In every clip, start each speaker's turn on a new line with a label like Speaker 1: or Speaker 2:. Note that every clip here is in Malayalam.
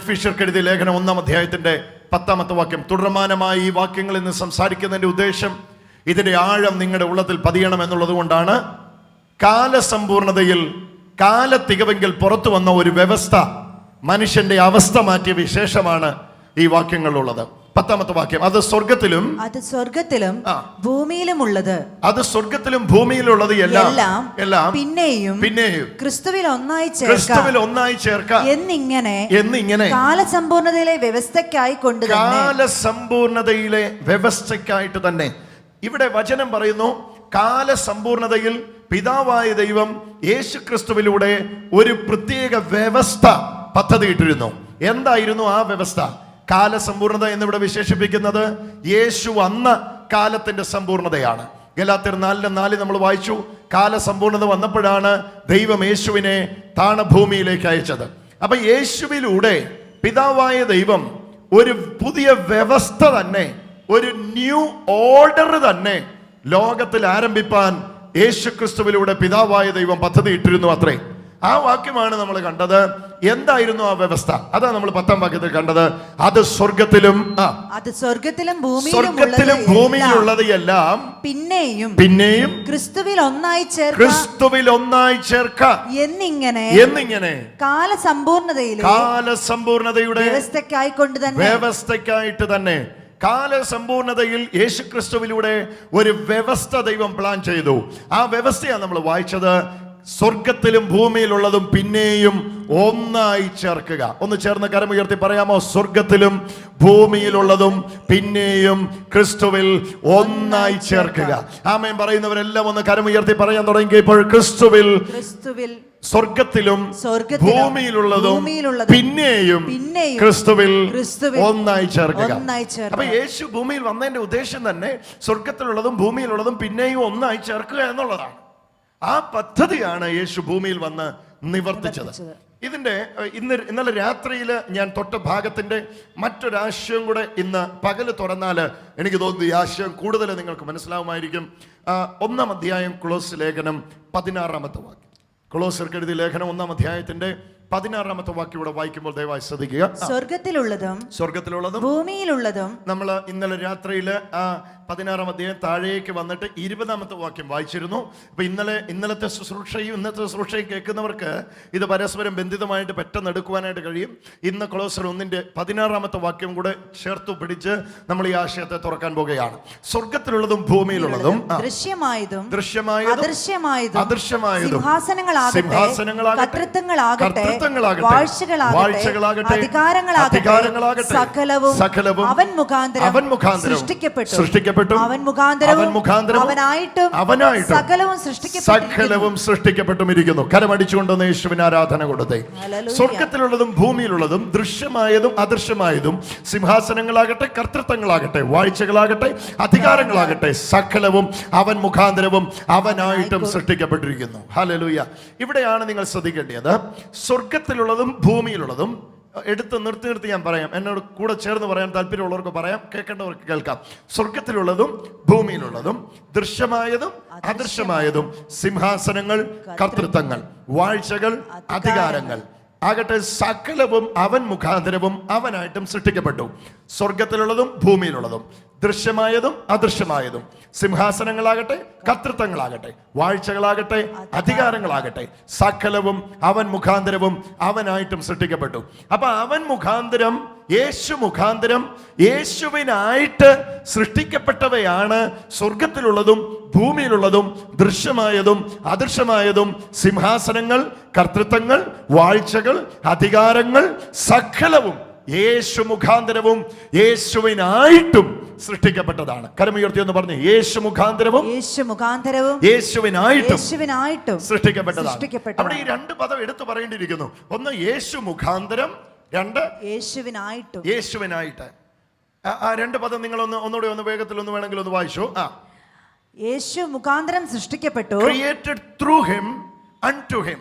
Speaker 1: എഫീഷ്യർക്ക് എഴുതിയ ലേഖനം ഒന്നാം അധ്യായത്തിന്റെ പത്താമത്തെ വാക്യം. തുടർമാനമായി ഈ വാക്യങ്ങളിൽ നിന്ന് സംസാരിക്കുന്നതിന്റെ ഉദ്ദേശം ഇതിന്റെ ആഴം നിങ്ങളുടെ ഉള്ളത്തിൽ പതിയണം എന്നുള്ളത് കൊണ്ടാണ്. കാലസമ്പൂർണതയിൽ കാലത്തികവെങ്കിൽ പുറത്തു വന്ന ഒരു വ്യവസ്ഥ മനുഷ്യന്റെ അവസ്ഥ മാറ്റിയ വിശേഷമാണ് ഈ വാക്യങ്ങളിലുള്ളത്. പത്താമത്തെ വാക്യം. അത് സ്വർഗത്തിലും
Speaker 2: അത് സ്വർഗത്തിലും
Speaker 1: ഭൂമിയിലും
Speaker 2: ഉള്ളത്
Speaker 1: അത് സ്വർഗത്തിലും ഭൂമിയിലുള്ളത് എല്ലാം
Speaker 2: എല്ലാം പിന്നെയും
Speaker 1: പിന്നെയും
Speaker 2: ക്രിസ്തുവിൽ ഒന്നായി
Speaker 1: ക്രിസ്തുവിൽ ഒന്നായി ചേർക്കാം.
Speaker 2: എന്നിങ്ങനെ
Speaker 1: എന്നിങ്ങനെ
Speaker 2: കാലസമ്പൂർണതയിലെ വ്യവസ്ഥയ്ക്കായി കൊണ്ട്
Speaker 1: കാലസമ്പൂർണതയിലെ വ്യവസ്ഥയ്ക്കായിട്ട് തന്നെ. ഇവിടെ വചനം പറയുന്നു കാലസമ്പൂർണതയിൽ പിതാവായ ദൈവം യേശു ക്രിസ്തുവിലൂടെ ഒരു പ്രത്യേക വ്യവസ്ഥ പദ്ധതിയിട്ടിരുന്നു. എന്തായിരുന്നു ആ വ്യവസ്ഥ? കാലസമ്പൂർണത എന്നിവിടെ വിശേഷിപ്പിക്കുന്നത് യേശു അന്ന് കാലത്തിന്റെ സമ്പൂർണതയാണ്. ഗലാത്തിർ നാലിന് നാല് നമ്മൾ വായിച്ചു കാലസമ്പൂർണത വന്നപ്പോഴാണ് ദൈവം യേശുവിനെ താണഭൂമിയിലേക്ക് അയച്ചത്. അപ്പൊ യേശുവിലൂടെ പിതാവായ ദൈവം ഒരു പുതിയ വ്യവസ്ഥ തന്നെ ഒരു ന്യൂ ഓർഡർ തന്നെ ലോകത്തിൽ ആരംഭിപ്പാൻ യേശുക്രിസ്തുവിലൂടെ പിതാവായ ദൈവം പദ്ധതി ഇട്ടിരുന്നു അത്രേ. ആ വാക്യമാണ് നമ്മൾ കണ്ടത്. എന്തായിരുന്നു ആ വ്യവസ്ഥ? അതാ നമ്മൾ പത്താം വാക്യത്തിൽ കണ്ടത്. അത് സ്വർഗത്തിലും
Speaker 2: അത് സ്വർഗത്തിലും
Speaker 1: സ്വർഗത്തിലും
Speaker 2: ഭൂമിയിലും
Speaker 1: ഭൂമിയിലുള്ളത് എല്ലാം
Speaker 2: പിന്നെയും
Speaker 1: പിന്നെയും
Speaker 2: ക്രിസ്തുവിൽ ഒന്നായി ചേർക്ക.
Speaker 1: ക്രിസ്തുവിൽ ഒന്നായി ചേർക്ക.
Speaker 2: എന്നിങ്ങനെ
Speaker 1: എന്നിങ്ങനെ
Speaker 2: കാലസമ്പൂർണതയിൽ
Speaker 1: കാലസമ്പൂർണതയുടെ
Speaker 2: വ്യവസ്ഥയ്ക്കായി കൊണ്ട് തന്നെ
Speaker 1: വ്യവസ്ഥയ്ക്കായിട്ട് തന്നെ കാലസമ്പൂർണതയിൽ യേശുക്രിസ്തുവിലൂടെ ഒരു വ്യവസ്ഥ ദൈവം പ്ലാൻ ചെയ്തു. ആ വ്യവസ്ഥയാണ് നമ്മൾ വായിച്ചത്. സ്വർഗത്തിലും ഭൂമിയിലുള്ളതും പിന്നെയും ഒന്നായി ചേർക്കുക. ഒന്ന് ചേർന്ന് കരമുയർത്തി പറയാമോ? സ്വർഗത്തിലും ഭൂമിയിലുള്ളതും പിന്നെയും ക്രിസ്തുവിൽ ഒന്നായി ചേർക്കുക. ആമേൻ. പറയുന്നവരെല്ലാം ഒന്ന് കരമുയർത്തി പറയാൻ തുടങ്ങിയപ്പോൾ ക്രിസ്തുവിൽ
Speaker 2: ക്രിസ്തുവിൽ
Speaker 1: സ്വർഗത്തിലും ഭൂമിയിലുള്ളതും പിന്നെയും
Speaker 2: പിന്നെയും
Speaker 1: ക്രിസ്തുവിൽ ഒന്നായി ചേർക്കുക. അപ്പൊ യേശു ഭൂമിയിൽ വന്നതിന്റെ ഉദ്ദേശം തന്നെ സ്വർഗത്തിലുള്ളതും ഭൂമിയിലുള്ളതും പിന്നെയും ഒന്നായി ചേർക്കുക എന്നുള്ളതാണ്. ആ പദ്ധതിയാണ് യേശു ഭൂമിയിൽ വന്ന് നിവർത്തിച്ചത്. ഇതിന്റെ ഇന്ന് ഇന്നലെ രാത്രിയിൽ ഞാൻ തൊട്ട ഭാഗത്തിന്റെ മറ്റൊരാശയം കൂടെ ഇന്ന് പകൽ തുറന്നാൽ എനിക്ക് തോന്നുന്നു ഈ ആശയം കൂടുതൽ നിങ്ങൾക്ക് മനസ്സിലാവുമായിരിക്കും. ഒന്നാം അധ്യായം ക്ലോസ് ലേഖനം പതിനാറാമത്തെ വാക്യം. ക്ലോസർക്ക് എഴുതിയ ലേഖനം ഒന്നാം അധ്യായത്തിന്റെ പതിനാറാമത്തെ വാക്യം ഇവിടെ വായിക്കുമ്പോൾ ദയവായി ശ്രദ്ധിക്കുക.
Speaker 2: സ്വർഗത്തിലുള്ളതും
Speaker 1: സ്വർഗത്തിലുള്ളതും
Speaker 2: ഭൂമിയിലുള്ളതും
Speaker 1: നമ്മൾ ഇന്നലെ രാത്രിയിൽ ആ പതിനാറാം അധ്യായം താഴേക്ക് വന്നിട്ട് ഇരുപതാമത്തെ വാക്യം വായിച്ചിരുന്നു. അപ്പൊ ഇന്നലെ ഇന്നലത്തെ ശുശ്രൂഷയും ഇന്നത്തെ ശുശ്രൂഷയും കേൾക്കുന്നവർക്ക് ഇത് പരസ്പരം ബന്ധിതമായിട്ട് പെട്ടെന്ന് എടുക്കുവാനായിട്ട് കഴിയും. ഇന്ന് ക്ലോസർ ഒന്നിന്റെ പതിനാറാമത്തെ വാക്യം കൂടെ ചേർത്തു പിടിച്ച് നമ്മൾ ഈ ആശയത്തെ തുറക്കാൻ പോകുകയാണ്. സ്വർഗത്തിലുള്ളതും ഭൂമിയിലുള്ളതും
Speaker 2: ദൃശ്യമായതും അദൃശ്യമായതും
Speaker 1: അദൃശ്യമായതും
Speaker 2: വാഴ്ചകളാകട്ടെ അധികാരങ്ങളാകട്ടെ സകലവും
Speaker 1: സകലവും
Speaker 2: അവൻ മുഖാന്തരം
Speaker 1: അവൻ മുഖാന്തരം
Speaker 2: സൃഷ്ടിക്കപ്പെട്ടു.
Speaker 1: സൃഷ്ടിക്കപ്പെട്ടു
Speaker 2: അവൻ മുഖാന്തരവും
Speaker 1: അവൻ മുഖാന്തരവും
Speaker 2: അവനായിട്ടും
Speaker 1: അവനായിട്ടും
Speaker 2: സകലവും
Speaker 1: സൃഷ്ടിക്കപ്പെട്ടും ഇരിക്കുന്നു കരമടിച്ചുകൊണ്ടെന്ന് യേശുവിന് ആരാധന കൊടുത്തേ. സ്വർഗത്തിലുള്ളതും ഭൂമിയിലുള്ളതും ദൃശ്യമായതും അദൃശ്യമായതും സിംഹാസനങ്ങളാകട്ടെ കർത്തൃത്വങ്ങളാകട്ടെ വാഴ്ചകളാകട്ടെ അധികാരങ്ങളാകട്ടെ സകലവും അവൻ മുഖാന്തരവും അവനായിട്ടും സൃഷ്ടിക്കപ്പെട്ടിരിക്കുന്നു. ഹലലൂയ ഇവിടെയാണ് നിങ്ങൾ ശ്രദ്ധിക്കേണ്ടത്. സ്വർഗത്തിലുള്ളതും ഭൂമിയിലുള്ളതും എടുത്ത് നിർത്തി നിർത്തി ഞാൻ പറയാം. എന്നോട് കൂടെ ചേർന്ന് പറയാൻ താല്പര്യമുള്ളവർക്ക് പറയാം. കേൾക്കേണ്ടവർക്ക് കേൾക്കാം. സ്വർഗത്തിലുള്ളതും ഭൂമിയിലുള്ളതും ദൃശ്യമായതും അദൃശ്യമായതും സിംഹാസനങ്ങൾ കർത്തൃത്വങ്ങൾ വാഴ്ചകൾ അധികാരങ്ങൾ. ആകട്ടെ സകലവും അവൻ മുഖാന്തരവും അവനായിട്ടും സൃഷ്ടിക്കപ്പെട്ടു. സ്വർഗത്തിലുള്ളതും ഭൂമിയിലുള്ളതും. ദൃശ്യമായതും അദൃശ്യമായതും. സിംഹാസനങ്ങളാകട്ടെ കർത്തൃത്വങ്ങളാകട്ടെ വാഴ്ചകളാകട്ടെ അധികാരങ്ങളാകട്ടെ സകലവും അവൻ മുഖാന്തരവും അവനായിട്ടും സൃഷ്ടിക്കപ്പെട്ടു. അപ്പൊ അവൻ മുഖാന്തരം യേശു മുഖാന്തരം യേശുവിനായിട്ട് സൃഷ്ടിക്കപ്പെട്ടവയാണ് സ്വർഗത്തിലുള്ളതും ഭൂമിയിലുള്ളതും ദൃശ്യമായതും അദൃശ്യമായതും സിംഹാസനങ്ങൾ കർത്തൃത്വങ്ങൾ വാഴ്ചകൾ അധികാരങ്ങൾ സകലവും യേശു മുഖാന്തരവും യേശുവിനായിട്ടും സൃഷ്ടിക്കപ്പെട്ടതാണ്. കരമുയർത്തി എന്ന് പറഞ്ഞു യേശു മുഖാന്തരവും
Speaker 2: യേശു മുഖാന്തരവും
Speaker 1: യേശുവിനായിട്ടും
Speaker 2: യേശുവിനായിട്ടും
Speaker 1: സൃഷ്ടിക്കപ്പെട്ടതാണ്. അവിടെ ഈ രണ്ട് പദം എടുത്തു പറയേണ്ടിയിരിക്കുന്നു. ഒന്ന് യേശു മുഖാന്തരം രണ്ട്
Speaker 2: യേശുവിനായിട്ടും.
Speaker 1: യേശുവിനായിട്ട്. ആ- ആ രണ്ട് പദം നിങ്ങൾ ഒന്ന് ഒന്നുകൂടെ ഒന്ന് വേഗത്തിൽ ഒന്ന് വേണമെങ്കിൽ ഒന്ന് വായിച്ചു. ആ.
Speaker 2: യേശു മുഖാന്തരം സൃഷ്ടിക്കപ്പെട്ടു.
Speaker 1: Created through him and to him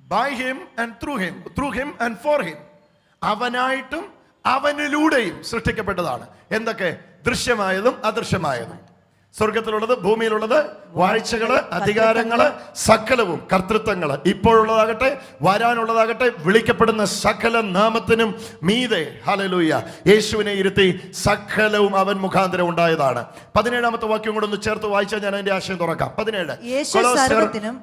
Speaker 1: by him and through him through him and for him അവനായിട്ടും അവനിലൂടെയും സൃഷ്ടിക്കപ്പെട്ടതാണ്. എന്തൊക്കെ? ദൃശ്യമായതും അദൃശ്യമായതും. സ്വർഗത്തിലുള്ളത് ഭൂമിയിലുള്ളത് വാഴ്ചകൾ അധികാരങ്ങൾ സകലവും കർത്തൃത്വങ്ങൾ. ഇപ്പോഴുള്ളതാകട്ടെ വരാനുള്ളതാകട്ടെ വിളിക്കപ്പെടുന്ന സകല നാമത്തിനും മീതെ. ഹലലൂയ യേശുവിനെ ഇരുത്തി സകലവും അവൻ മുഖാന്തരം ഉണ്ടായതാണ്. പതിനേഴാമത്തെ വാക്യം കൂടെ ഒന്ന് ചേർത്ത് വായിച്ചാൽ ഞാൻ അതിന്റെ ആശയം തുറക്കാം. പതിനേഴ്.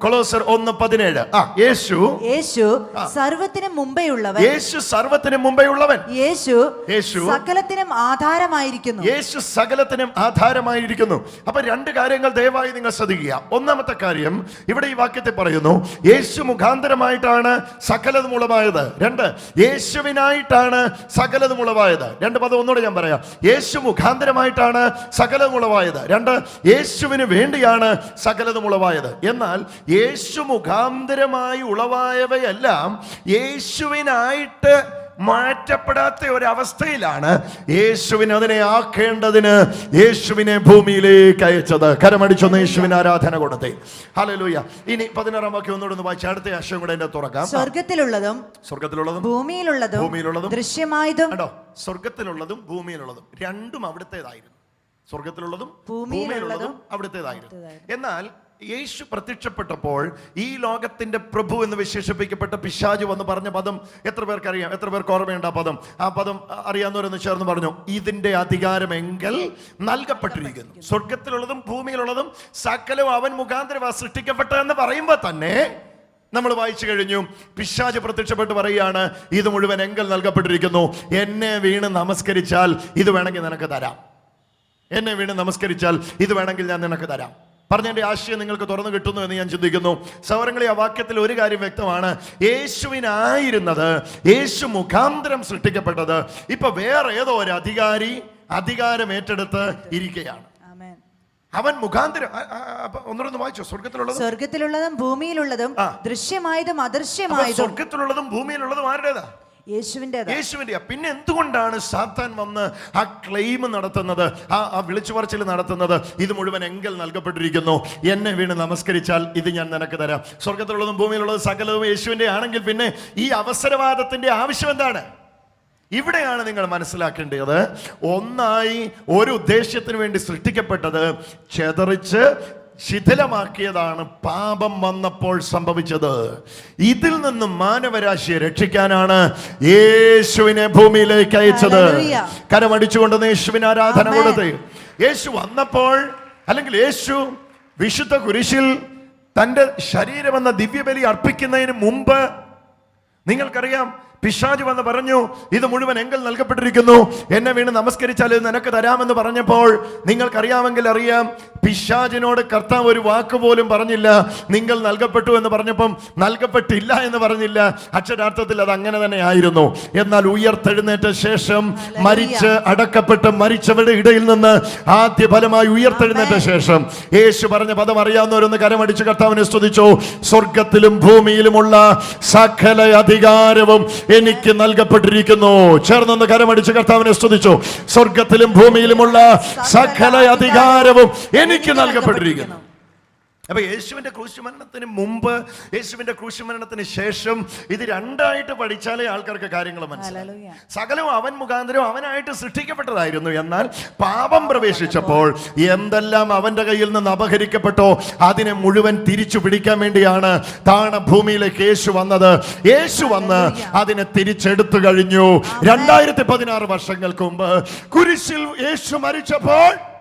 Speaker 1: കൊളോസർ ഒന്ന് പതിനേഴ്. ആ യേശു
Speaker 2: യേശു സർവത്തിനും മുമ്പേ ഉള്ളവൻ
Speaker 1: യേശു സർവത്തിനും മുമ്പേ ഉള്ളവൻ
Speaker 2: യേശു
Speaker 1: യേശു
Speaker 2: സകലത്തിനും ആധാരമായിരിക്കുന്നു.
Speaker 1: യേശു സകലത്തിനും ആധാരമായിരിക്കുന്നു. അപ്പൊ രണ്ട് കാര്യങ്ങൾ ദയവായി നിങ്ങൾ ശ്രദ്ധിക്കുക. ഒന്നാമത്തെ കാര്യം ഇവിടെ ഈ വാക്യത്തെ പറയുന്നു യേശു മുഖാന്തരമായിട്ടാണ് സകലതും ഉളവായത്. രണ്ട് യേശുവിനായിട്ടാണ് സകലതും ഉളവായത്. രണ്ട് പദം ഒന്നുകൂടെ ഞാൻ പറയാം. യേശു മുഖാന്തരമായിട്ടാണ് സകലതും ഉളവായത്. രണ്ട് യേശുവിന് വേണ്ടിയാണ് സകലതും ഉളവായത്. എന്നാൽ യേശു മുഖാന്തരമായി ഉളവായവയെല്ലാം യേശുവിനായിട്ട് മാറ്റപ്പെടാത്ത ഒരവസ്ഥയിലാണ് യേശുവിനെ അതിനെ ആക്കേണ്ടതിന് യേശുവിനെ ഭൂമിയിലേക്ക് അയച്ചത്. കരമടിച്ചൊന്ന് യേശുവിന് ആരാധന കൊടുത്തേ. ഹലലൂയ ഇനി പതിനാറാം വാക്യം ഒന്നുകൂടെ ഒന്ന് വായിച്ച അടുത്ത ആശയം കൂടെ എന്റെ തുറക്കാം.
Speaker 2: സ്വർഗത്തിലുള്ളതും
Speaker 1: സ്വർഗത്തിലുള്ളതും
Speaker 2: ഭൂമിയിലുള്ളതും
Speaker 1: ഭൂമിയിലുള്ളതും
Speaker 2: ദൃശ്യമായതും
Speaker 1: കണ്ടോ? സ്വർഗത്തിലുള്ളതും ഭൂമിയിലുള്ളതും രണ്ടും അവിടുത്തേതായിരുന്നു. സ്വർഗത്തിലുള്ളതും
Speaker 2: ഭൂമിയിലുള്ളതും
Speaker 1: അവിടുത്തേതായിരുന്നു. എന്നാൽ യേശു പ്രത്യക്ഷപ്പെട്ടപ്പോൾ ഈ ലോകത്തിന്റെ പ്രഭു എന്ന് വിശേഷിപ്പിക്കപ്പെട്ട പിശാജു വന്ന് പറഞ്ഞ പദം എത്ര പേർക്ക് അറിയാം? എത്ര പേർക്ക് ഓർമ്മയുണ്ട് ആ പദം? ആ പദം അറിയാവുന്നവരൊന്ന് ചേർന്ന് പറഞ്ഞു. ഇതിന്റെ അധികാരം എങ്കിൽ നൽകപ്പെട്ടിരിക്കുന്നു. സ്വർഗത്തിലുള്ളതും ഭൂമിയിലുള്ളതും സകലവും അവൻ മുഖാന്തരമാ സൃഷ്ടിക്കപ്പെട്ടതെന്ന് പറയുമ്പോൾ തന്നെ നമ്മൾ വായിച്ചു കഴിഞ്ഞു. പിശാച് പ്രത്യക്ഷപ്പെട്ട് പറയുകയാണ് ഇത് മുഴുവൻ എങ്കിൽ നൽകപ്പെട്ടിരിക്കുന്നു. എന്നെ വീണ് നമസ്കരിച്ചാൽ ഇത് വേണമെങ്കിൽ നിനക്ക് തരാം. എന്നെ വീണ് നമസ്കരിച്ചാൽ ഇത് വേണമെങ്കിൽ ഞാൻ നിനക്ക് തരാം. പറഞ്ഞതിന്റെ ആശയം നിങ്ങൾക്ക് തുറന്നു കിട്ടുന്നു എന്ന് ഞാൻ ചിന്തിക്കുന്നു. സൗരങ്ങളെ ആ വാക്യത്തിൽ ഒരു കാര്യം വ്യക്തമാണ്. യേശുവിനായിരുന്നത് യേശു മുഖാന്തരം സൃഷ്ടിക്കപ്പെട്ടത്. ഇപ്പൊ വേറെ ഏതോ ഒരു അധികാരി അധികാരം ഏറ്റെടുത്ത് ഇരിക്കുകയാണ്. അവൻ മുഖാന്തരം ആ, വായിച്ചോ സ്വർഗത്തിലുള്ളത്
Speaker 2: സ്വർഗത്തിലുള്ളതും ഭൂമിയിലുള്ളതും ദൃശ്യമായതും അദൃശ്യമായതും
Speaker 1: സ്വർഗത്തിലുള്ളതും ഭൂമിയിലുള്ളതും ആരുടേതാ? യേശുവിന്റെ പിന്നെ എന്തുകൊണ്ടാണ് സാത്താൻ വന്ന് ആ ക്ലെയിം നടത്തുന്നത്? ആ ആ വിളിച്ചു പറച്ചിൽ നടത്തുന്നത്? ഇത് മുഴുവൻ എങ്കൽ നൽകപ്പെട്ടിരിക്കുന്നു. എന്നെ വീണ് നമസ്കരിച്ചാൽ ഇത് ഞാൻ നിനക്ക് തരാം. സ്വർഗത്തിലുള്ളതും ഭൂമിയിലുള്ളതും സകലവും യേശുവിന്റെ ആണെങ്കിൽ പിന്നെ ഈ അവസരവാദത്തിന്റെ ആവശ്യം എന്താണ്? ഇവിടെയാണ് നിങ്ങൾ മനസ്സിലാക്കേണ്ടത്. ഒന്നായി ഒരു ഉദ്ദേശ്യത്തിന് വേണ്ടി സൃഷ്ടിക്കപ്പെട്ടത് ചെതറിച്ച് ശിഥിലമാക്കിയതാണ് പാപം വന്നപ്പോൾ സംഭവിച്ചത്. ഇതിൽ നിന്നും മാനവരാശിയെ രക്ഷിക്കാനാണ് യേശുവിനെ ഭൂമിയിലേക്ക് അയച്ചത്. കരമടിച്ചുകൊണ്ട് യേശുവിന് ആരാധന. കൊടുത്ത്. യേശു വന്നപ്പോൾ അല്ലെങ്കിൽ യേശു വിശുദ്ധ കുരിശിൽ തന്റെ ശരീരമെന്ന ദിവ്യബലി അർപ്പിക്കുന്നതിന് മുമ്പ് നിങ്ങൾക്കറിയാം പിശാജ് വന്ന് പറഞ്ഞു ഇത് മുഴുവൻ എങ്കിൽ നൽകപ്പെട്ടിരിക്കുന്നു. എന്നെ വീണ് നമസ്കരിച്ചാൽ ഇത് നിനക്ക് തരാമെന്ന് പറഞ്ഞപ്പോൾ നിങ്ങൾക്കറിയാമെങ്കിൽ അറിയാം പിശാജിനോട് കർത്താവ് ഒരു വാക്ക് പോലും പറഞ്ഞില്ല. നിങ്ങൾ നൽകപ്പെട്ടു എന്ന് പറഞ്ഞപ്പം നൽകപ്പെട്ടില്ല എന്ന് പറഞ്ഞില്ല. അക്ഷരാർത്ഥത്തിൽ അത് അങ്ങനെ തന്നെ ആയിരുന്നു. എന്നാൽ ഉയർത്തെഴുന്നേറ്റ ശേഷം മരിച്ച് അടക്കപ്പെട്ട് മരിച്ചവരുടെ ഇടയിൽ നിന്ന് ആദ്യ ഫലമായി ഉയർത്തെഴുന്നേറ്റ ശേഷം യേശു പറഞ്ഞ പദം അറിയാവുന്നവരൊന്ന് കരമടിച്ച് കർത്താവിനെ സ്തുതിച്ചു. സ്വർഗത്തിലും ഭൂമിയിലുമുള്ള സകല അധികാരവും എനിക്ക് നൽകപ്പെട്ടിരിക്കുന്നു. ചേർന്നെന്ന് കരമടിച്ച് കർത്താവിനെ സ്തുതിച്ചു. സ്വർഗത്തിലും ഭൂമിയിലുമുള്ള സകല അധികാരവും എനിക്ക് നൽകപ്പെട്ടിരിക്കുന്നു. അപ്പൊ യേശുവിന്റെ ക്രൂശുമരണത്തിന് മുമ്പ് യേശുവിന്റെ ക്രൂശുമരണത്തിന് ശേഷം ഇത് രണ്ടായിട്ട് പഠിച്ചാലേ ആൾക്കാർക്ക് കാര്യങ്ങൾ
Speaker 2: മനസ്സിലായി
Speaker 1: സകലവും അവൻ മുഖാന്തരം അവനായിട്ട് സൃഷ്ടിക്കപ്പെട്ടതായിരുന്നു. എന്നാൽ പാപം പ്രവേശിച്ചപ്പോൾ എന്തെല്ലാം അവന്റെ കയ്യിൽ നിന്ന് അപഹരിക്കപ്പെട്ടോ അതിനെ മുഴുവൻ തിരിച്ചു പിടിക്കാൻ വേണ്ടിയാണ് താണ ഭൂമിയിലേക്ക് യേശു വന്നത്. യേശു വന്ന് അതിനെ തിരിച്ചെടുത്തു കഴിഞ്ഞു. രണ്ടായിരത്തി പതിനാറ് വർഷങ്ങൾക്ക് മുമ്പ് കുരിശിൽ യേശു മരിച്ചപ്പോൾ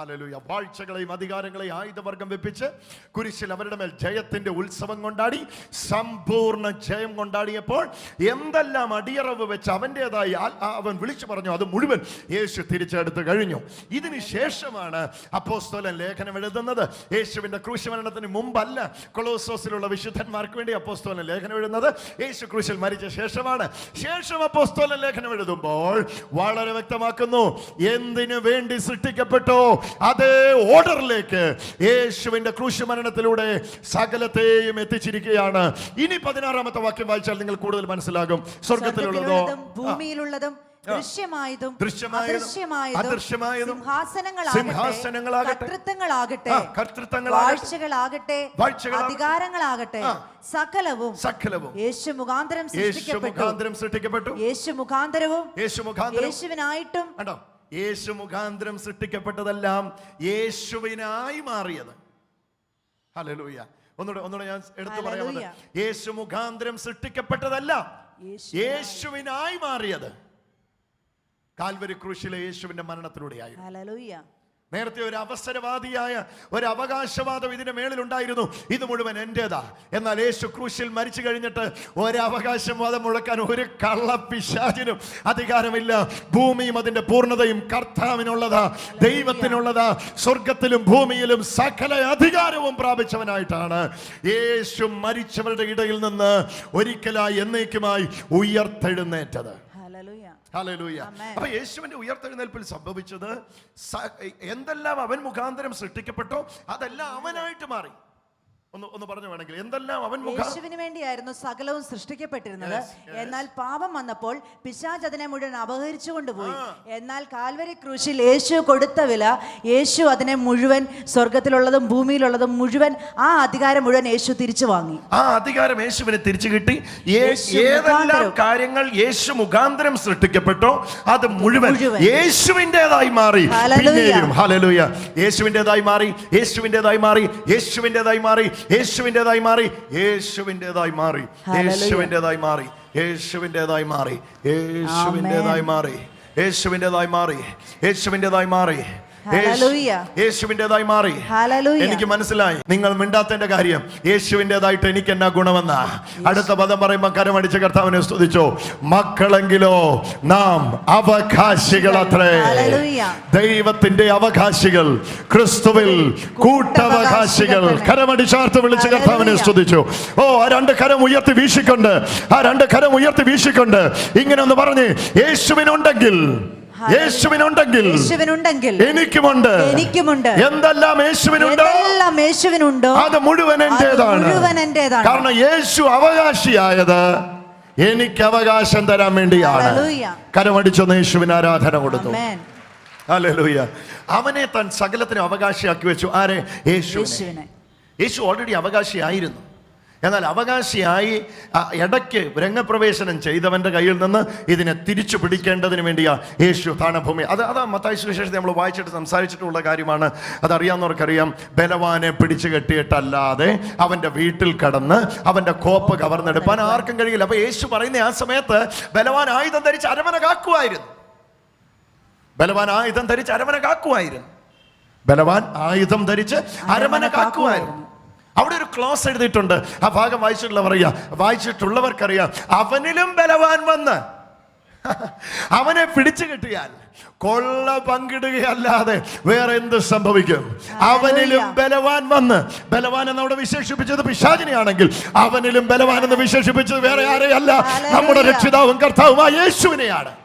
Speaker 1: ഹല്ലേലൂയ. വാഴ്ചകളെയും അധികാരങ്ങളെയും ആയുധവർഗം വെപ്പിച്ച് കുരിശിൽ അവരുടെ മേൽ ജയത്തിന്റെ ഉത്സവം കൊണ്ടാടി സമ്പൂർണ ജയം കൊണ്ടാടിയപ്പോൾ എന്തെല്ലാം അടിയറവ് വെച്ച് അവന്റെതായി അവൻ വിളിച്ചു പറഞ്ഞു അത് മുഴുവൻ യേശു തിരിച്ചെടുത്ത് കഴിഞ്ഞു. ഇതിന് ശേഷമാണ് അപ്പോസ്തോലൻ ലേഖനം എഴുതുന്നത്. യേശുവിന്റെ ക്രൂശമരണത്തിന് മുമ്പല്ല കൊളോസോസിലുള്ള വിശുദ്ധന്മാർക്ക് വേണ്ടി അപ്പോസ്തോലൻ ലേഖനം എഴുതുന്നത്. യേശു ക്രൂശിൽ മരിച്ച ശേഷമാണ്. ശേഷം അപ്പോസ്തോലൻ ലേഖനം എഴുതുമ്പോൾ വളരെ വ്യക്തമാക്കുന്നു എന്തിനു വേണ്ടി സൃഷ്ടിക്കപ്പെട്ടോ? അതേ ഓർഡറിലേക്ക് യേശുവിന്റെ ക്രൂശ് മരണത്തിലൂടെ സകലത്തെയും എത്തിച്ചിരിക്കുകയാണ്. ഇനി പതിനാറാമത്തെ വാക്യം വായിച്ചാൽ നിങ്ങൾ കൂടുതൽ മനസ്സിലാകും. സ്വർഗത്തിലുള്ളതോ
Speaker 2: ഭൂമിയിലുള്ളതും ദൃശ്യമായതും അദൃശ്യമായതും സിംഹാസനങ്ങളാകട്ടെ വാഴ്ചകളാകട്ടെ അധികാരങ്ങളാകട്ടെ സകലവും.
Speaker 1: സകലവും.
Speaker 2: യേശു മുഖാന്തരം സൃഷ്ടിക്കപ്പെട്ടു. യേശു മുഖാന്തരവും
Speaker 1: യേശു മുഖാന്തരം.
Speaker 2: യേശുവിനായിട്ടും
Speaker 1: യേശു മുഖാന്തരം സൃഷ്ടിക്കപ്പെട്ടതെല്ലാം യേശുവിനായി മാറിയത്. ഹലലൂയ ഒന്നുകൂടെ ഒന്നുകൂടെ ഞാൻ എടുത്തു പറയാമത് യേശു മുഖാന്തരം സൃഷ്ടിക്കപ്പെട്ടതല്ല
Speaker 2: യേശു
Speaker 1: യേശുവിനായി മാറിയത്. കാൽവരി ക്രൂശിലെ യേശുവിന്റെ മരണത്തിലൂടെയായിരുന്നു. നേരത്തെ ഒരു അവസരവാദിയായ ഒരു അവകാശവാദം ഇതിന്റെ മേളിലുണ്ടായിരുന്നു. ഇത് മുഴുവൻ എന്റേതാ എന്നാൽ യേശു ക്രൂശിൽ മരിച്ചു കഴിഞ്ഞിട്ട് ഒരവകാശവാദം മുഴക്കാൻ ഒരു കള്ളപ്പിശാചിനും അധികാരമില്ല. ഭൂമിയും അതിന്റെ പൂർണതയും കർത്താവിനുള്ളതാ. ദൈവത്തിനുള്ളതാ. സ്വർഗത്തിലും ഭൂമിയിലും സകല അധികാരവും പ്രാപിച്ചവനായിട്ടാണ്. യേശു മരിച്ചവരുടെ ഇടയിൽ നിന്ന് ഒരിക്കലായി എന്നേക്കുമായി ഉയർത്തെഴുന്നേറ്റത്.
Speaker 2: Amen.
Speaker 1: അപ്പൊ യേശുവിന്റെ ഉയർത്തെഴുന്നേൽപ്പിൽ സംഭവിച്ചത് എന്തെല്ലാം അവൻ മുഖാന്തരം സൃഷ്ടിക്കപ്പെട്ടോ അതെല്ലാം അവനായിട്ട് മാറി ഒന്ന് ഒന്ന് പറഞ്ഞു വേണമെങ്കിൽ. എന്തെല്ലാം അവൻ
Speaker 2: യേശുവിന് വേണ്ടിയായിരുന്നു സകലവും സൃഷ്ടിക്കപ്പെട്ടിരുന്നത്. എന്നാൽ പാപം വന്നപ്പോൾ പിശാച് അതിനെ മുഴുവൻ അപഹരിച്ചു കൊണ്ടുപോയി. എന്നാൽ കാൽവരി ക്രൂശിൽ യേശു കൊടുത്ത വില യേശു അതിനെ മുഴുവൻ സ്വർഗത്തിലുള്ളതും ഭൂമിയിലുള്ളതും മുഴുവൻ ആ അധികാരം മുഴുവൻ യേശു തിരിച്ചു വാങ്ങി.
Speaker 1: ആ അധികാരം യേശുവിന് തിരിച്ചു കിട്ടി.
Speaker 2: യേശു
Speaker 1: ഏതെല്ലാം. കാര്യങ്ങൾ യേശു മുഖാന്തരം സൃഷ്ടിക്കപ്പെട്ടോ അത് മുഴുവൻ. യേശുവിന്റെതായി മാറി. യേശുവിന്റെതായി മാറി യേശുവിന്റെതായി മാറി യേശുവിന്റെതായി മാറി. യേശുവിന്റെതായി മാറി യേശുവിന്റെതായി മാറി യേശുവിന്റെതായി മാറി യേശുവിന്റെതായി മാറി യേശുവിന്റെതായി മാറി യേശുവിന്റെതായി മാറി യേശുവിന്റെതായി മാറി. യേശുവിന്റെതായി മാറി. എനിക്ക് മനസ്സിലായി. നിങ്ങൾ മിണ്ടാത്തതിന്റെ കാര്യം. യേശുവിന്റെതായിട്ട് എനിക്ക് എന്നാ ഗുണമെന്ന അടുത്ത പദം പറയുമ്പോൾ കരമടിച്ച കർത്താവിനെ സ്തുതിച്ചോ. മക്കളെങ്കിലോ നാം അവകാശികൾ
Speaker 2: അത്രേ
Speaker 1: ദൈവത്തിന്റെ അവകാശികൾ ക്രിസ്തുവിൽ കൂട്ടവകാശികൾ കരമടിച്ചാർത്ത് വിളിച്ച കർത്താവിനെ. സ്തുതിച്ചു. ഓ ആ രണ്ട് കരം ഉയർത്തി വീശിക്കൊണ്ട് ആ രണ്ട് കരം ഉയർത്തി വീശിക്കൊണ്ട് ഇങ്ങനെ ഒന്ന് പറഞ്ഞ് യേശുവിനുണ്ടെങ്കിൽ യേശുവിനുണ്ടെങ്കിൽ
Speaker 2: യേശുവിനുണ്ടെങ്കിൽ
Speaker 1: എനിക്കുമുണ്ട്.
Speaker 2: എനിക്കുമുണ്ട്.
Speaker 1: എന്തെല്ലാം യേശുവിനുണ്ടോ?
Speaker 2: എന്തെല്ലാം യേശുവിനുണ്ടോ?
Speaker 1: അത് മുഴുവൻ എന്റേതാണ്.
Speaker 2: മുഴുവൻ എന്റേതാണ്.
Speaker 1: കാരണം യേശു അവകാശിയായത് എനിക്ക് അവകാശം തരാൻ വേണ്ടിയാണ്. കരമടിച്ചൊന്ന് യേശുവിന് ആരാധന കൊടുത്തു. ഹല്ലേലൂയ. അവനെ താൻ സകലത്തിനും അവകാശിയാക്കി വെച്ചു. ആരെ? യേശു
Speaker 2: യേശുവിനെ.
Speaker 1: യേശു ഓൾറെഡി അവകാശിയായിരുന്നു. എന്നാൽ അവകാശിയായി ഇടയ്ക്ക് രംഗപ്രവേശനം ചെയ്തവന്റെ കയ്യിൽ നിന്ന് ഇതിനെ തിരിച്ചു പിടിക്കേണ്ടതിന് വേണ്ടിയാ യേശു താണഭൂമി അത് അതാ മത്തായ സുവിശേഷത്തെ നമ്മൾ വായിച്ചിട്ട് സംസാരിച്ചിട്ടുള്ള കാര്യമാണ്. അതറിയാവുന്നവർക്കറിയാം ബലവാനെ പിടിച്ചു കെട്ടിയിട്ടല്ലാതെ അവന്റെ വീട്ടിൽ കടന്ന് അവന്റെ കോപ്പ് കവർന്നെടുപ്പാൻ ആർക്കും കഴിയില്ല. അപ്പോൾ യേശു പറയുന്ന ആ സമയത്ത് ബലവാൻ ആയുധം ധരിച്ച് അരമന കാക്കുമായിരുന്നു ബലവാൻ ആയുധം ധരിച്ച് അരമന കാക്കുമായിരുന്നു ബലവാൻ ആയുധം ധരിച്ച് അരമന കാക്കുമായിരുന്നു അവിടെ ഒരു ക്ലോസ് എഴുതിയിട്ടുണ്ട്. ആ ഭാഗം വായിച്ചിട്ടുള്ളവർ അറിയാം. വായിച്ചിട്ടുള്ളവർക്കറിയാം. അവനിലും ബലവാൻ വന്ന്. അവനെ പിടിച്ചു കിട്ടിയാൽ കൊള്ള പങ്കിടുകയല്ലാതെ വേറെ എന്ത് സംഭവിക്കും? അവനിലും ബലവാൻ വന്ന്. ബലവാൻ എന്ന് അവിടെ വിശേഷിപ്പിച്ചത് പിശാചിനെയാണെങ്കിൽ അവനിലും ബലവാൻ എന്ന് വിശേഷിപ്പിച്ചത് വേറെ ആരെയല്ല. നമ്മുടെ. രക്ഷിതാവും കർത്താവുമായ യേശുവിനെയാണ്.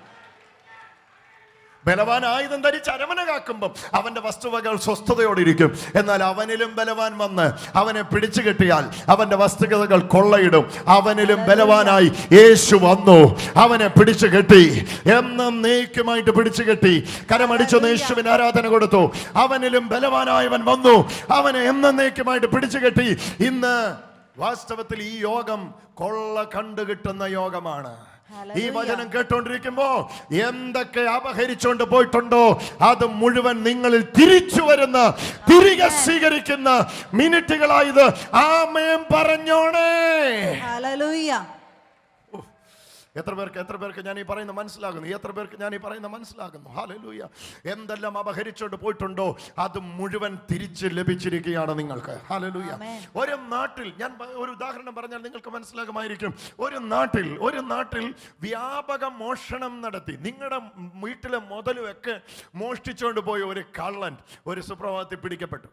Speaker 1: ബലവാൻ ആയുധം ധരിച്ച് അരമന കാക്കുമ്പം അവന്റെ വസ്തുവകൾ സ്വസ്ഥതയോടിരിക്കും. എന്നാൽ അവനിലും ബലവാൻ വന്ന് അവനെ പിടിച്ചു കെട്ടിയാൽ അവന്റെ വസ്തുതകൾ കൊള്ളയിടും. അവനിലും ബലവാനായി യേശു വന്നു. അവനെ പിടിച്ചു കെട്ടി. എന്നും നീക്കുമായിട്ട് പിടിച്ചു കെട്ടി. കരമടിച്ചൊന്ന് യേശുവിന് ആരാധന കൊടുത്തു. അവനിലും ബലവാനായവൻ വന്നു. അവനെ എന്നും നീക്കുമായിട്ട് പിടിച്ചു കെട്ടി. ഇന്ന് വാസ്തവത്തിൽ ഈ യോഗം കൊള്ള കണ്ടുകിട്ടുന്ന യോഗമാണ്. ഈ. വചനം കേട്ടോണ്ടിരിക്കുമ്പോ എന്തൊക്കെ അപഹരിച്ചോണ്ട് പോയിട്ടുണ്ടോ? അത് മുഴുവൻ നിങ്ങളിൽ തിരിച്ചു വരുന്ന തിരികെ സ്വീകരിക്കുന്ന മിനിറ്റുകളായത് ആമയം പറഞ്ഞോണേ. എത്ര പേർക്ക് എത്ര പേർക്ക് ഞാൻ ഈ പറയുന്ന മനസ്സിലാകുന്നു? എത്ര പേർക്ക് ഞാൻ ഈ പറയുന്ന മനസ്സിലാകുന്നു? ഹാലലൂയ എന്തെല്ലാം അപഹരിച്ചോണ്ട് പോയിട്ടുണ്ടോ? അത് മുഴുവൻ തിരിച്ച് ലഭിച്ചിരിക്കുകയാണ് നിങ്ങൾക്ക്. ഹാലലൂയ. ഒരു നാട്ടിൽ ഞാൻ ഒരു ഉദാഹരണം പറഞ്ഞാൽ നിങ്ങൾക്ക് മനസ്സിലാകുമായിരിക്കും. ഒരു നാട്ടിൽ ഒരു നാട്ടിൽ വ്യാപക മോഷണം നടത്തി. നിങ്ങളുടെ വീട്ടിലെ മുതലും ഒക്കെ മോഷ്ടിച്ചുകൊണ്ട് പോയ ഒരു കള്ളൻ ഒരു സുപ്രഭാതത്തിൽ പിടിക്കപ്പെട്ടു.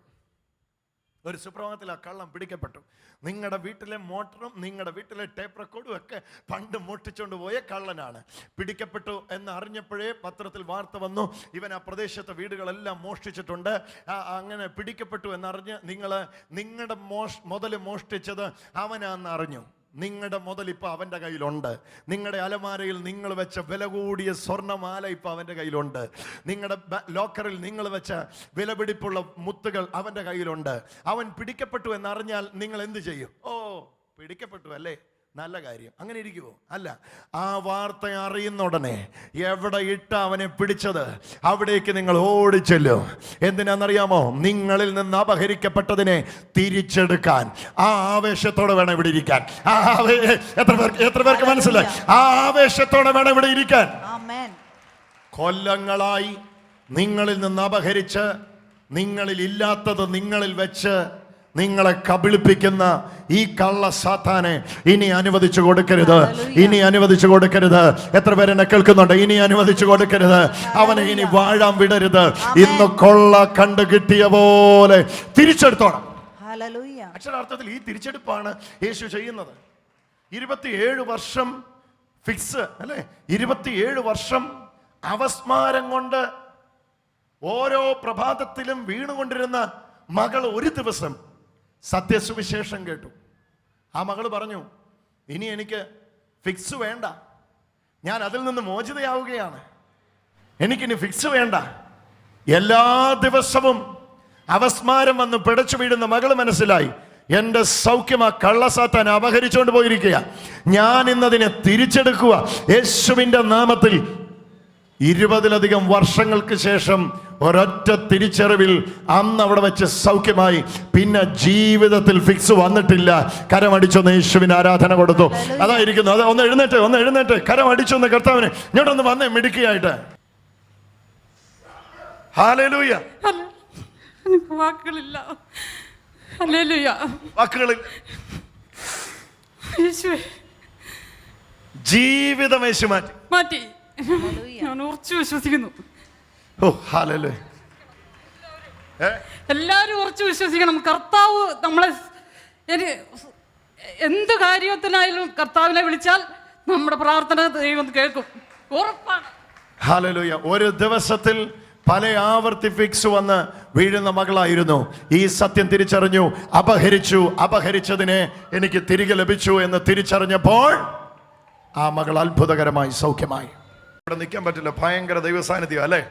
Speaker 1: ഒരു സുപ്രഭാതത്തിൽ ആ കള്ളം പിടിക്കപ്പെട്ടു. നിങ്ങളുടെ വീട്ടിലെ മോട്ടറും നിങ്ങളുടെ വീട്ടിലെ ടേപ്പ് റെക്കോർഡും ഒക്കെ പണ്ട് മോഷ്ടിച്ചുകൊണ്ട് പോയ കള്ളനാണ്. പിടിക്കപ്പെട്ടു എന്ന് അറിഞ്ഞപ്പോഴേ പത്രത്തിൽ വാർത്ത വന്നു. ഇവൻ ആ പ്രദേശത്തെ വീടുകളെല്ലാം മോഷ്ടിച്ചിട്ടുണ്ട്. അങ്ങനെ പിടിക്കപ്പെട്ടു എന്നറിഞ്ഞ് നിങ്ങൾ നിങ്ങളുടെ മോഷ് മുതൽ മോഷ്ടിച്ചത് അവനാണെന്ന് അറിഞ്ഞു നിങ്ങളുടെ മുതൽ ഇപ്പൊ അവന്റെ കയ്യിലുണ്ട്. നിങ്ങളുടെ അലമാരയിൽ നിങ്ങൾ വെച്ച വില കൂടിയ സ്വർണമാല ഇപ്പൊ അവന്റെ കയ്യിലുണ്ട്. നിങ്ങളുടെ ലോക്കറിൽ നിങ്ങൾ വെച്ച വിലപിടിപ്പുള്ള മുത്തുകൾ അവന്റെ കയ്യിലുണ്ട്. അവൻ പിടിക്കപ്പെട്ടു എന്നറിഞ്ഞാൽ നിങ്ങൾ എന്ത് ചെയ്യും? ഓ പിടിക്കപ്പെട്ടു അല്ലേ? നല്ല കാര്യം. അങ്ങനെ ഇരിക്കുമോ അല്ല. ആ വാർത്ത അറിയുന്ന ഉടനെ എവിടെ ഇട്ട അവനെ പിടിച്ചത്? അവിടേക്ക് നിങ്ങൾ ഓടിച്ചല്ലോ. എന്തിനാണെന്നറിയാമോ? നിങ്ങളിൽ നിന്ന് അപഹരിക്കപ്പെട്ടതിനെ തിരിച്ചെടുക്കാൻ. ആ ആവേശത്തോടെ വേണം ഇവിടെ ഇരിക്കാൻ. ആ എത്ര പേർക്ക് എത്ര പേർക്ക് മനസ്സിലായി? ആ ആവേശത്തോടെ വേണം ഇവിടെ ഇരിക്കാൻ. കൊല്ലങ്ങളായി നിങ്ങളിൽ നിന്ന് അപഹരിച്ച് നിങ്ങളിൽ ഇല്ലാത്തത് നിങ്ങളിൽ വെച്ച് നിങ്ങളെ കബിളിപ്പിക്കുന്ന ഈ കള്ള സാത്താനെ ഇനി അനുവദിച്ചു കൊടുക്കരുത്. ഇനി അനുവദിച്ചു കൊടുക്കരുത്. എത്ര പേരെന്നെ കേൾക്കുന്നുണ്ട്? ഇനി അനുവദിച്ചു കൊടുക്കരുത്. അവനെ ഇനി വാഴാൻ വിടരുത്. ഇന്ന് കൊള്ള കണ്ടു കിട്ടിയ പോലെ തിരിച്ചെടുത്തോണം. അക്ഷരാർത്ഥത്തിൽ ഈ തിരിച്ചെടുപ്പാണ് യേശു ചെയ്യുന്നത്. ഇരുപത്തിയേഴ് വർഷം ഫിക്സ് അല്ലെ? ഇരുപത്തിയേഴ് വർഷം അവസ്മാരം കൊണ്ട് ഓരോ പ്രഭാതത്തിലും വീണുകൊണ്ടിരുന്ന മകൾ ഒരു ദിവസം സത്യസുവിശേഷം കേട്ടു. ആ മകൾ പറഞ്ഞു ഇനി എനിക്ക് ഫിക്സ് വേണ്ട. ഞാൻ അതിൽ നിന്ന് മോചിതയാവുകയാണ്. എനിക്കിനി ഫിക്സ് വേണ്ട. എല്ലാ ദിവസവും അവസ്മാരം വന്ന് പിടച്ചു വീഴുന്ന മകൾ മനസ്സിലായി. എന്റെ സൗഖ്യം ആ കള്ളസാത്താൻ അപഹരിച്ചുകൊണ്ട് പോയിരിക്കുക ഞാൻ ഇന്നതിനെ തിരിച്ചെടുക്കുക. യേശുവിന്റെ നാമത്തിൽ ഇരുപതിലധികം വർഷങ്ങൾക്ക് ശേഷം ഒരൊറ്റ തിരിച്ചറിവിൽ അന്ന് അവിടെ വെച്ച് സൗഖ്യമായി. പിന്നെ ജീവിതത്തിൽ ഫിക്സ് വന്നിട്ടില്ല. കരമടിച്ചൊന്ന് യേശുവിന് ആരാധന കൊടുത്തു. അതായിരിക്കുന്നു അത് ഒന്ന് എഴുന്നേറ്റ് ഒന്ന് എഴുന്നേറ്റ്. കരമടിച്ചൊന്ന് കർത്താവിന് ഇങ്ങോട്ടൊന്ന് വന്നേ മിടുക്കിയായിട്ട്. ഹാലേലൂയ
Speaker 3: വാക്കുകളില്ല.
Speaker 1: വാക്കുകളിൽ. ജീവിതം യേശു മാറ്റി.
Speaker 3: മാറ്റി. ഞാൻ ഉറച്ചു വിശ്വസിക്കുന്നു.
Speaker 1: ഓ ഹാലല്ലേ
Speaker 3: എല്ലാവരും ഉറച്ചു വിശ്വസിക്കണം. കർത്താവ് നമ്മളെ എന്ത് കാര്യത്തിനായാലും കർത്താവിനെ വിളിച്ചാൽ നമ്മുടെ പ്രാർത്ഥന ദൈവം കേൾക്കും. ഉറപ്പാണ്.
Speaker 1: ഹാലലൂയ ഒരു ദിവസത്തിൽ പല ആവർത്തി ഫിക്സ് വന്ന് വീഴുന്ന മകളായിരുന്നു. ഈ സത്യം തിരിച്ചറിഞ്ഞു. അപഹരിച്ചു. അപഹരിച്ചതിനെ എനിക്ക് തിരികെ ലഭിച്ചു എന്ന് തിരിച്ചറിഞ്ഞപ്പോൾ ആ മകൾ അത്ഭുതകരമായി സൗഖ്യമായി. ഇവിടെ നിൽക്കാൻ പറ്റില്ല. ഭയങ്കര ദൈവസാന്നിധ്യം അല്ലേ?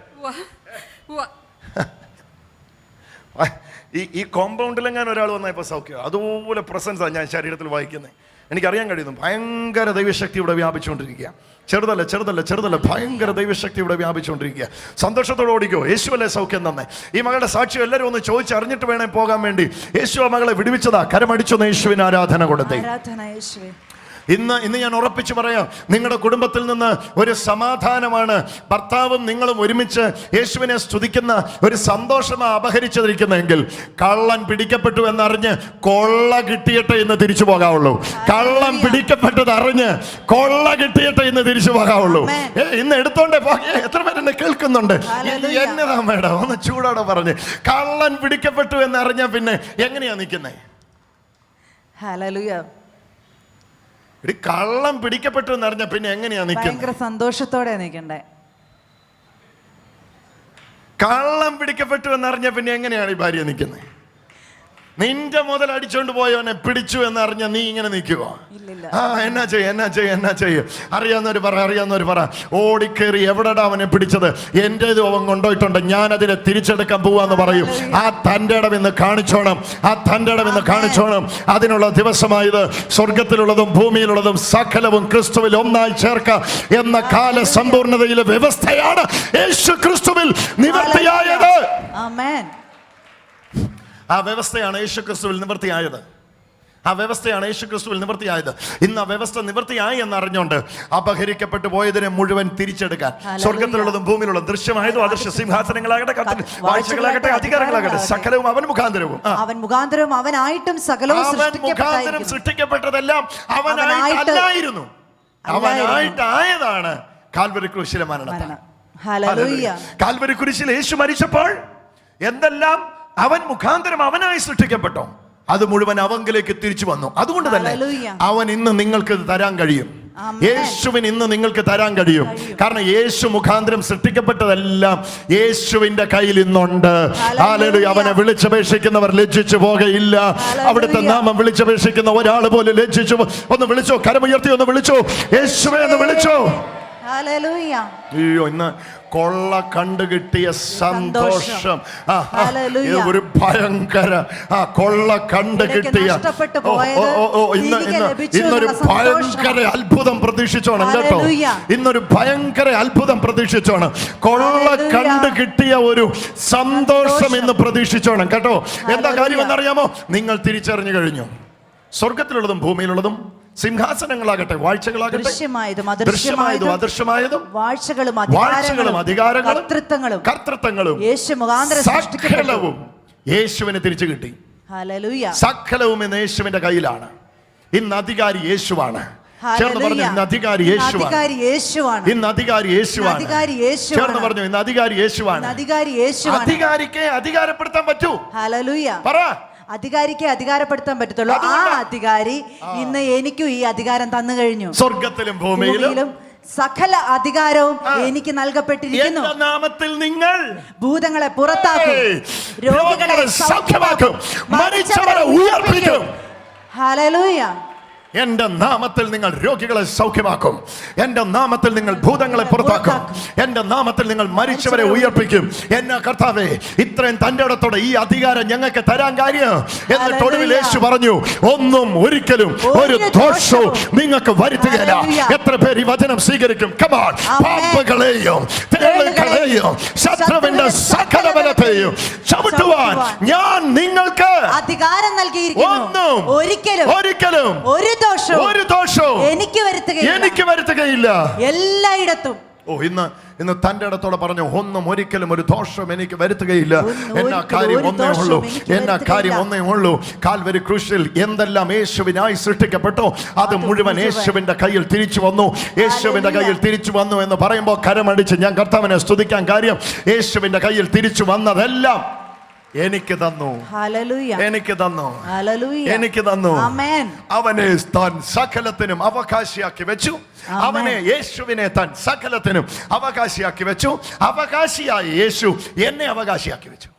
Speaker 1: ഈ. ഈ കോമ്പൗണ്ടിലെങ്ങാൻ ഒരാൾ വന്നാൽ ഇപ്പോൾ സൗഖ്യം. അതുപോലെ പ്രസൻസാണ് ഞാൻ ശരീരത്തിൽ വായിക്കുന്നത് എനിക്കറിയാൻ കഴിയുന്നു. ഭയങ്കര ദൈവശക്തി ഇവിടെ വ്യാപിച്ചുകൊണ്ടിരിക്കുക. ചെറുതല്ല ചെറുതല്ല ചെറുതല്ല. ഭയങ്കര ദൈവശക്തി ഇവിടെ വ്യാപിച്ചുകൊണ്ടിരിക്കുക. സന്തോഷത്തോടെ ഓടിക്കോ. യേശു അല്ലേ സൗഖ്യം തന്നെ. ഈ മകളുടെ സാക്ഷ്യം എല്ലാവരും ഒന്ന് ചോദിച്ചറിഞ്ഞിട്ട് വേണേ പോകാൻ വേണ്ടി. യേശു ആ മകളെ വിടുവിച്ചതാ. കരമടിച്ചു യേശുവിന് ആരാധന കൊടുത്തേ. ഇന്ന് ഇന്ന് ഞാൻ ഉറപ്പിച്ച് പറയാം നിങ്ങളുടെ കുടുംബത്തിൽ നിന്ന് ഒരു സമാധാനമാണ്. ഭർത്താവും നിങ്ങളും ഒരുമിച്ച് യേശുവിനെ സ്തുതിക്കുന്ന ഒരു സന്തോഷമാണ് അപഹരിച്ചിരിക്കുന്നതെങ്കിൽ കള്ളൻ പിടിക്കപ്പെട്ടു എന്നറിഞ്ഞ് കൊള്ള കിട്ടിയിട്ട് ഇന്ന് തിരിച്ചു പോകാവുള്ളൂ. കള്ളം പിടിക്കപ്പെട്ടത് അറിഞ്ഞ് കൊള്ള കിട്ടിയിട്ട് ഇന്ന് തിരിച്ചു പോകാവുള്ളൂ. ഇന്ന് എടുത്തോണ്ടേ എത്ര പേരെന്നെ കേൾക്കുന്നുണ്ട്. എന്നതാ മേഡം? ഒന്ന് ചൂടോടെ പറഞ്ഞ്. കള്ളൻ പിടിക്കപ്പെട്ടു എന്നറിഞ്ഞ പിന്നെ എങ്ങനെയാ നിൽക്കുന്നേ
Speaker 2: ഹല്ലേലൂയ.
Speaker 1: ഇടി കള്ളം പിടിക്കപ്പെട്ടു എന്നറിഞ്ഞ പിന്നെ എങ്ങനെയാ നിൽക്കുന്നത്?
Speaker 2: ഭയങ്കര സന്തോഷത്തോടെ നിൽക്കണ്ടേ?
Speaker 1: കള്ളം പിടിക്കപ്പെട്ടു എന്നറിഞ്ഞ പിന്നെ എങ്ങനെയാണ് ഈ ഭാര്യ നിൽക്കുന്നത്? നിന്റെ മുതൽ അടിച്ചോണ്ട് പോയവനെ പിടിച്ചു എന്ന് എന്നറിഞ്ഞ നീ ഇങ്ങനെ
Speaker 2: നിൽക്കുക
Speaker 1: ആ എന്നാ ചെയ്യ എന്നാ ചെയ്യ എന്നാ ചെയ്യ. അറിയാവുന്നവര് പറ അറിയാവുന്നവര് പറ. ഓടിക്കേറി എവിടെടാ അവനെ പിടിച്ചത്? എന്റെ അവൻ കൊണ്ടുപോയിട്ടുണ്ട്. ഞാൻ അതിനെ തിരിച്ചെടുക്കാൻ പോവാന്ന് പറയും. ആ തന്റെ ഇടം ഇന്ന് കാണിച്ചോണം. ആ തന്റെ ഇടം ഇന്ന് കാണിച്ചോണം. അതിനുള്ള ദിവസമായത് സ്വർഗത്തിലുള്ളതും ഭൂമിയിലുള്ളതും സകലവും ക്രിസ്തുവിൽ ഒന്നായി ചേർക്ക എന്ന കാല സമ്പൂർണതയിലെ വ്യവസ്ഥയാണ് യേശു ക്രിസ്തുവിൽ നിവർത്തിയായത്
Speaker 2: ആമേൻ.
Speaker 1: ആ വ്യവസ്ഥയാണ് യേശുക്രിസ്തുവിൽ നിവൃത്തിയായത്. ആ വ്യവസ്ഥയാണ് യേശു ക്രിസ്തുവിൽ നിവൃത്തിയായത്. ഇന്ന് ആ വ്യവസ്ഥ നിവൃത്തിയായി എന്ന് അറിഞ്ഞുകൊണ്ട് അപഹരിക്കപ്പെട്ടു പോയതിനെ മുഴുവൻ തിരിച്ചെടുക്കാൻ. സ്വർഗത്തിലുള്ളതും ഭൂമിയിലുള്ളതും ദൃശ്യമായതും അദൃശ്യ സിംഹാസനങ്ങളാകട്ടെ വാഴ്ചകളാകട്ടെ അധികാരങ്ങളാകട്ടെ സകലവും അവൻ മുഖാന്തരവും.
Speaker 2: അവൻ മുഖാന്തരവും അവനായിട്ടും സകലവും
Speaker 1: മുഖാന്തരം സൃഷ്ടിക്കപ്പെട്ടതെല്ലാം
Speaker 2: അവനായിട്ടല്ലായിരുന്നു.
Speaker 1: അവനായിട്ടായതാണ് കാൽവരി ക്രൂശിലെ മരണം. കാൽവരി കുരിശിൽ യേശു മരിച്ചപ്പോൾ എന്തെല്ലാം അവൻ മുഖാന്തരം അവനായി സൃഷ്ടിക്കപ്പെട്ടോ? അത് മുഴുവൻ അവങ്കിലേക്ക് തിരിച്ചു വന്നു. അതുകൊണ്ട് തന്നെ അവൻ ഇന്ന് നിങ്ങൾക്ക് തരാൻ കഴിയും. യേശുവിന് ഇന്ന് നിങ്ങൾക്ക് തരാൻ കഴിയും. കാരണം യേശു മുഖാന്തരം സൃഷ്ടിക്കപ്പെട്ടതെല്ലാം യേശുവിന്റെ കയ്യിൽ ഇന്നുണ്ട്. അവനെ വിളിച്ചപേക്ഷിക്കുന്നവർ ലജ്ജിച്ചു പോകയില്ല. അവിടുത്തെ നാമം വിളിച്ചപേക്ഷിക്കുന്ന ഒരാൾ പോലും ലജ്ജിച്ചു ഒന്ന് വിളിച്ചോ? കരമുയർത്തി ഒന്ന് വിളിച്ചോ? യേശുവെ ഒന്ന് വിളിച്ചോ? അയ്യോ ഇന്ന് കൊള്ള കണ്ടു കിട്ടിയ സന്തോഷം. ഒരു ഭയങ്കര ആ കൊള്ള കണ്ടു കിട്ടിയ. ഇന്ന് ഇന്ന് ഇന്നൊരു ഭയങ്കര അത്ഭുതം പ്രതീക്ഷിച്ചോണം കേട്ടോ. ഇന്നൊരു ഭയങ്കര അത്ഭുതം പ്രതീക്ഷിച്ചോണം. കൊള്ള കണ്ടു കിട്ടിയ ഒരു സന്തോഷം. ഇന്ന് പ്രതീക്ഷിച്ചോണം കേട്ടോ. എന്താ. കാര്യം എന്നറിയാമോ? നിങ്ങൾ തിരിച്ചറിഞ്ഞു കഴിഞ്ഞു. സ്വർഗത്തിലുള്ളതും ഭൂമിയിലുള്ളതും സിംഹാസനങ്ങളാകട്ടെ വാഴ്ചകളാകട്ടെ.
Speaker 2: ദൃശ്യമായതും
Speaker 1: ദൃശ്യമായതും
Speaker 2: അദൃശ്യമായതും
Speaker 1: അദൃശ്യമായതും
Speaker 2: വാഴ്ചകളും
Speaker 1: വാഴ്ചകളും അധികാരങ്ങളും
Speaker 2: കർത്തൃത്വങ്ങളും.
Speaker 1: കർത്തൃത്വങ്ങളും.
Speaker 2: യേശു മുഖാന്തരം
Speaker 1: സകലവും യേശുവിനെ തിരിച്ചു കിട്ടി. സകലവും ഇന്ന് യേശുവിന്റെ കയ്യിലാണ്. ഇന്ന് അധികാരി യേശുവാണ്. ചേർന്ന് പറഞ്ഞു. ഇന്ന് അധികാരി യേശുവാണ്. ഇന്ന് അധികാരി യേശുവാണ്. ചേർന്ന് പറഞ്ഞു ഇന്ന് അധികാരി യേശുവാണ്. അധികാരിക്ക് അധികാരപ്പെടുത്താൻ പറ്റൂ. പറ.
Speaker 2: അധികാരിക്ക് അധികാരപ്പെടുത്താൻ പറ്റത്തുള്ളൂ. ആ അധികാരി ഇന്ന് എനിക്കും ഈ അധികാരം തന്നു കഴിഞ്ഞു.
Speaker 1: സ്വർഗത്തിലും ഭൂമിയിലും
Speaker 2: സകല അധികാരവും എനിക്ക് നൽകപ്പെട്ടിരിക്കുന്നു.
Speaker 1: നാമത്തിൽ നിങ്ങൾ
Speaker 2: ഭൂതങ്ങളെ പുറത്താക്കും. രോഗികളെ സൗഖ്യമാക്കും.
Speaker 1: മരിച്ചവരെ ഉയർപ്പിക്കും.
Speaker 2: ഹല്ലേലൂയ.
Speaker 1: എന്റെ നാമത്തിൽ നിങ്ങൾ രോഗികളെ സൗഖ്യമാക്കും. എന്റെ നാമത്തിൽ നിങ്ങൾ ഭൂതങ്ങളെ പുറത്താക്കും. എന്റെ നാമത്തിൽ നിങ്ങൾ മരിച്ചവരെ ഉയർപ്പിക്കും. എന്നെ കർത്താവേ ഇത്രയും തന്റെ ഇടത്തോടെ ഈ അധികാരം ഞങ്ങൾക്ക് തരാൻ കാര്യം എന്നിട്ട് ഒടുവിൽ യേശു പറഞ്ഞു ഒന്നും ഒരിക്കലും ഒരു ദോഷവും നിങ്ങൾക്ക് വരുത്തുകയില്ല. എത്ര പേര് ഈ വചനം സ്വീകരിക്കും? കമാൺ
Speaker 2: ആമേൻ.
Speaker 1: പാമ്പുകളെയും തേളുകളെയും ശത്രുവിന്റെ സകല ബലത്തെയും ചവിട്ടുവാൻ. ഞാൻ നിങ്ങൾക്ക്
Speaker 2: അധികാരം നൽകിയിരിക്കുന്നു. ഒരിക്കലും
Speaker 1: ഒരിക്കലും
Speaker 2: ഒരു ദോഷവും
Speaker 1: ഒരു ദോഷവും
Speaker 2: എനിക്ക് വരുത്തുകയില്ല.
Speaker 1: എനിക്ക് വരുത്തുകയില്ല.
Speaker 2: എല്ലായിടത്തും.
Speaker 1: ഓ ഇന്ന് ഇന്ന് തന്റെ ഇടത്തോടെ പറഞ്ഞു ഒന്നും ഒരിക്കലും ഒരു ദോഷം എനിക്ക് വരുത്തുകയില്ല. എന്ന കാര്യം ഒന്നേ ഉള്ളൂ. എന്ന കാര്യം ഒന്നേ ഉള്ളൂ. കാൽവരി ക്രൂശിൽ എന്തെല്ലാം യേശുവിനായി സൃഷ്ടിക്കപ്പെട്ടോ? അത് മുഴുവൻ യേശുവിന്റെ കയ്യിൽ തിരിച്ചു വന്നു. യേശുവിന്റെ കയ്യിൽ തിരിച്ചു വന്നു എന്ന് പറയുമ്പോൾ കരമടിച്ച് ഞാൻ കർത്താവിനെ സ്തുതിക്കാൻ കാര്യം യേശുവിന്റെ കയ്യിൽ തിരിച്ചു വന്നതെല്ലാം എനിക്ക് തന്നു. എനിക്ക് തന്നു. എനിക്ക് തന്നു. അവനെ താൻ സകലത്തിനും അവകാശിയാക്കി വെച്ചു. അവനെ യേശുവിനെ താൻ സകലത്തിനും അവകാശിയാക്കി വെച്ചു. അവകാശിയായ യേശു എന്നെ അവകാശിയാക്കി വെച്ചു.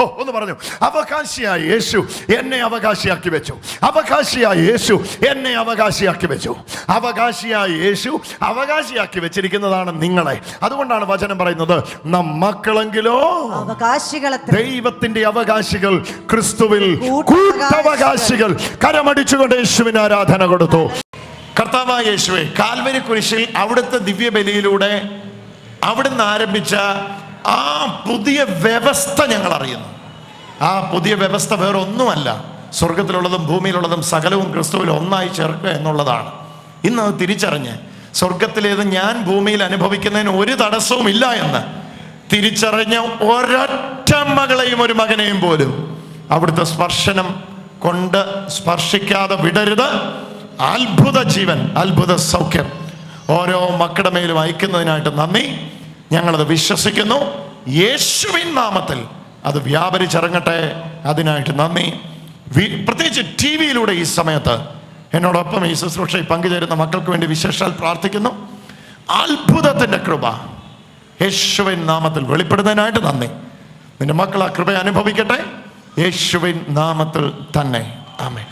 Speaker 1: ഓ ഒന്ന് പറഞ്ഞു. അവകാശിയായ യേശു എന്നെ അവകാശിയാക്കി വെച്ചു. അവകാശിയായ യേശു എന്നെ അവകാശിയാക്കി വെച്ചു. അവകാശിയായ യേശു അവകാശിയാക്കി വെച്ചിരിക്കുന്നതാണ് നിങ്ങളെ. അതുകൊണ്ടാണ് വചനം പറയുന്നത് നം മക്കളെങ്കിലോ
Speaker 2: അവകാശികളത്ര
Speaker 1: ദൈവത്തിന്റെ അവകാശികൾ ക്രിസ്തുവിൽ.
Speaker 2: കൂട്ടവകാശികൾ
Speaker 1: കരമടിച്ചുകൊണ്ട് യേശുവിന് ആരാധന കൊടുത്തു. കർത്താവായ യേശുവെ കാൽവരി കുരിശിൽ അവിടുത്തെ ദിവ്യബലിയിലൂടെ അവിടുന്ന് ആരംഭിച്ച ആ പുതിയ വ്യവസ്ഥ ഞങ്ങൾ അറിയുന്നു ആ പുതിയ വ്യവസ്ഥ വേറെ ഒന്നുമല്ല സ്വർഗത്തിലുള്ളതും ഭൂമിയിലുള്ളതും സകലവും ക്രിസ്തുവിൽ ഒന്നായി ചേർക്കുക എന്നുള്ളതാണ്. ഇന്ന് അത് തിരിച്ചറിഞ്ഞ് സ്വർഗത്തിലേത് ഞാൻ ഭൂമിയിൽ അനുഭവിക്കുന്നതിന് ഒരു തടസ്സവും ഇല്ല എന്ന് തിരിച്ചറിഞ്ഞ ഒരൊറ്റ മകളെയും ഒരു മകനെയും പോലും അവിടുത്തെ സ്പർശനം കൊണ്ട് സ്പർശിക്കാതെ വിടരുത്. അത്ഭുത ജീവൻ അത്ഭുത സൗഖ്യം. ഓരോ മക്കളുടെ മേലും അയക്കുന്നതിനായിട്ട് നന്ദി. ഞങ്ങളത് വിശ്വസിക്കുന്നു. യേശുവിൻ നാമത്തിൽ അത് വ്യാപരിച്ചിറങ്ങട്ടെ. അതിനായിട്ട് നന്ദി. പ്രത്യേകിച്ച് ടി വിയിലൂടെ ഈ സമയത്ത് എന്നോടൊപ്പം ഈ ശുശ്രൂഷയിൽ പങ്കുചേരുന്ന മക്കൾക്ക് വേണ്ടി വിശേഷാൽ പ്രാർത്ഥിക്കുന്നു. അത്ഭുതത്തിന്റെ കൃപ യേശുവിൻ നാമത്തിൽ വെളിപ്പെടുന്നതിനായിട്ട് നന്ദി. നിന്റെ മക്കൾ ആ കൃപ അനുഭവിക്കട്ടെ. യേശുവിൻ നാമത്തിൽ തന്നെ. ആമേ